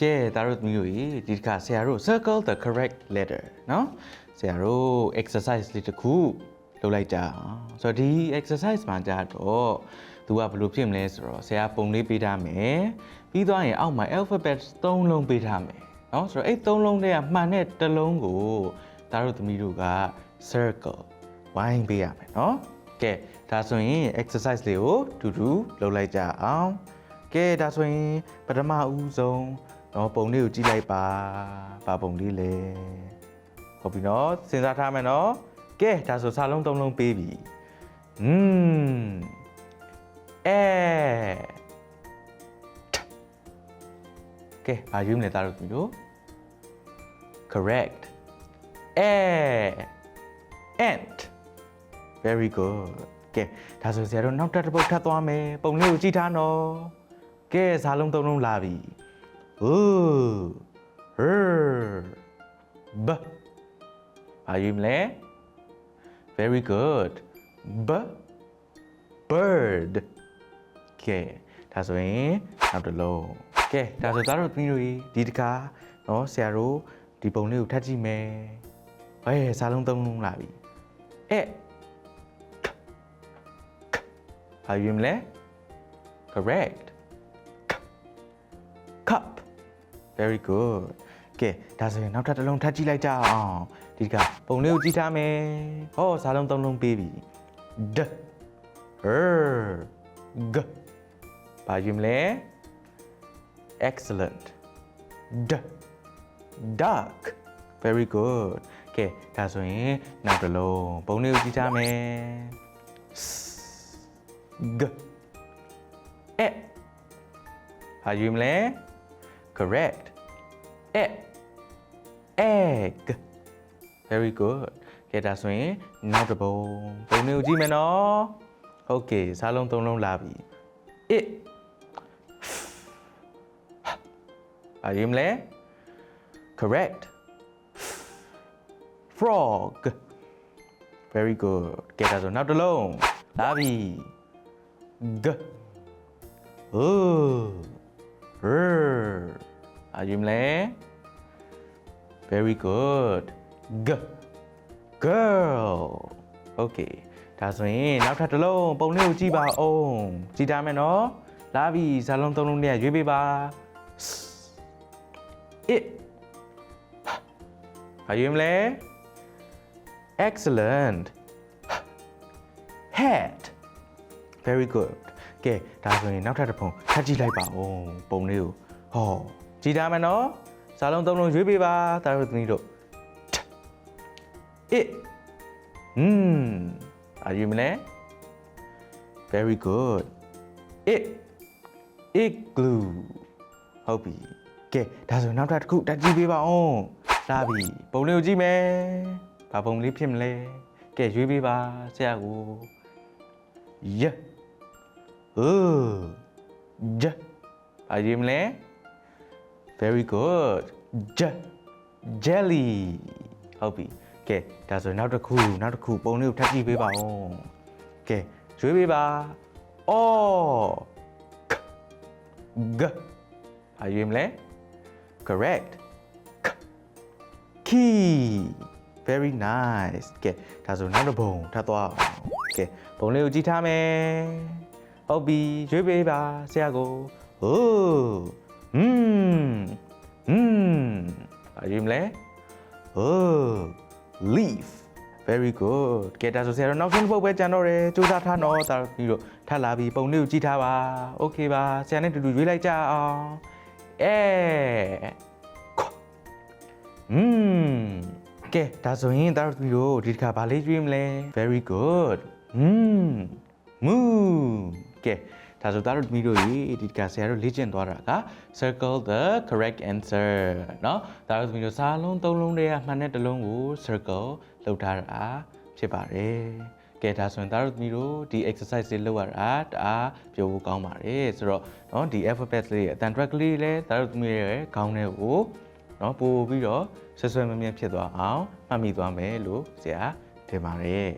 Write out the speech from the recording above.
ကဲဒါတို့သမီးတို့ရေဒီတစ်ခါဆရာတို့ circle the correct letter เนาะဆရာတို့ exercise လေးတစ်ခုလုပ်လိုက်ကြအောင်ဆိုတော့ဒီ exercise မှာကြတော့ तू ကဘယ်လိုဖြစ်မလဲဆိုတော့ဆရာပုံလေးပေးထားမယ်ပြီးသွားရင်အောက်မှာ alphabet 3လုံးပေးထားမယ်เนาะဆိုတော့အဲ့3လုံးတည်းကမှန်တဲ့တစ်လုံးကိုဒါတို့သမီးတို့က circle ဝိုင်းပေးရမယ်เนาะကဲဒါဆိုရင် exercise လေးကိုတူတူလုပ်လိုက်ကြအောင်ကဲဒါဆိုရင်ပထမဦးဆုံး နော်ပုံလေးကိုကြည့်လိုက်ပါဘာပုံလေးလဲဟုတ်ပြီနော်စဉ်းစားထားမယ်နော်ကဲဒါဆိုစာလုံး၃လုံးပေးပြီอืมအဲကဲဘာယူမလဲသားတို့မျိုး correct a ant very good ကဲဒါဆိုဆရာတို့နောက်တစ်ပုတ်ထပ်သွားမယ်ပုံလေးကိုကြည့်ထားနော်ကဲစာလုံး၃လုံးလာပြီ ooh her b ဘာယူမလဲ very good b bird ကဲဒါဆိုရင်နောက်တစ်လုံးကဲဒါဆိုသားတို့သမီးတို့ဒီတခါเนาะဆရာတို့ဒီပုံလေးကိုထပ်ကြည့်မယ်ဟဲ့စာလုံးသုံးလုံးလာပြီအဲဘာယူမလဲ correct cup very good ကဲဒါဆိုရင်နောက်ထပ်တစ်လုံးထပ်ကြည့်လိုက်ကြအောင်ဒီကပုံလေးကိုကြည့်ထားမယ်ဟောစာလုံးသုံးလုံးပေးပြီ d er g ဘာယူမလဲ excellent d duck very good ကဲဒါဆိုရင်နောက်တစ်လုံးပုံလေးကိုကြည့်ထားမယ် s g အဲဘာယူမလဲ correct အဲ egg very good ကဲဒါဆိုရင်နောက်တစ်ပုံပုံလေးကိုကြည့်မယ်နော်ဟုတ်ကဲ့စားလုံးသုံးလုံးလာပြီ it ဘာယူမလဲ correct frog very good ကဲဒါဆိုနောက်တစ်လုံးလာပြီ g oh r အာယူမလဲ very good g girl okay ဒါဆိုရင်နောက်ထပ်တစ်လုံးပုံလေးကိုကြည့်ပါအောင်ကြည့်ထားမယ်နော်လာပြီဇာလုံးသုံးလုံးနဲ့ရွေးပေးပါ it ဘာယူမလဲ excellent hat very good ကဲဒါဆိုရင်နောက်ထပ်တစ်ပုံထပ်ကြည့်လိုက်ပါဦးပုံလေးကိုဟော ကြည့်ထားမယ်နော်စာလုံးသုံးလုံးရွေးပေးပါတာတို့သမီးတို့ it อืมအာယူမလဲ very good it igloo ဟုတ်ပြီကဲဒါဆိုနောက်ထပ်တစ်ခုတက်ကြည့်ပေးပါဦးလာပြီပုံလေးကိုကြည့်မယ်ဘာပုံလေးဖြစ်မလဲကဲရွေးပေးပါဆရာကို yeah oh yeah ဘာရွေးမလဲ very good j jelly ဟုတ်ပြီကဲဒါဆိုနောက်တစ်ခုနောက်တစ်ခုပုံလေးကိုထပ်ကြည့်ပေးပါဦးကဲရွေးပေးပါအော် g ဘာရွေးမလဲ correct key very nice ကဲဒါဆိုနောက်တစ်ပုံထပ်သွားအောင်ကဲပုံလေးကိုကြည့်ထားမယ်ဟုတ်ပြီရွေးပေးပါဆရာကိုဟိုး อืมอืมဘာရွေးမလဲဟိုး leaf very good ကဲဒါဆိုဆရာတို့နောက်ဆုံးတစ်ပုတ်ပဲကြံတော့တယ်စူးစမ်းထားတော့ဒါပြီးတော့ထပ်လာပြီးပုံလေးကိုကြည့်ထားပါ okay ပါဆရာနဲ့တူတူရွေးလိုက်ကြအောင်အဲอืมကဲဒါဆိုရင်ဒါတို့ပြီးတော့ဒီတစ်ခါဗာလေးရွေးမလဲ very good อืม moo ကဲ ဒါဆိုဒါတို့မိတို့ရေဒီတစ်ခါဆရာတို့လေ့ကျင့်သွားတာက circle the correct answer เนาะဒါတို့မိတို့စာလုံးသုံးလုံးတွေကမှန်တဲ့တစ်လုံးကို circle လုပ်ထားတာဖြစ်ပါတယ်ကဲဒါဆိုရင်ဒါတို့သမီးတို့ဒီ exercise လေးလုပ်ရတာတအားပြောဖို့ကောင်းပါတယ်ဆိုတော့เนาะဒီ alphabet လေးအတန် track လေးလည်းဒါတို့သမီးရဲ့ခေါင်းထဲကိုเนาะပို့ပြီးတော့ဆွဆွဲမမြဲဖြစ်သွားအောင်မှတ်မိသွားမယ်လို့ဆရာထင်ပါတယ်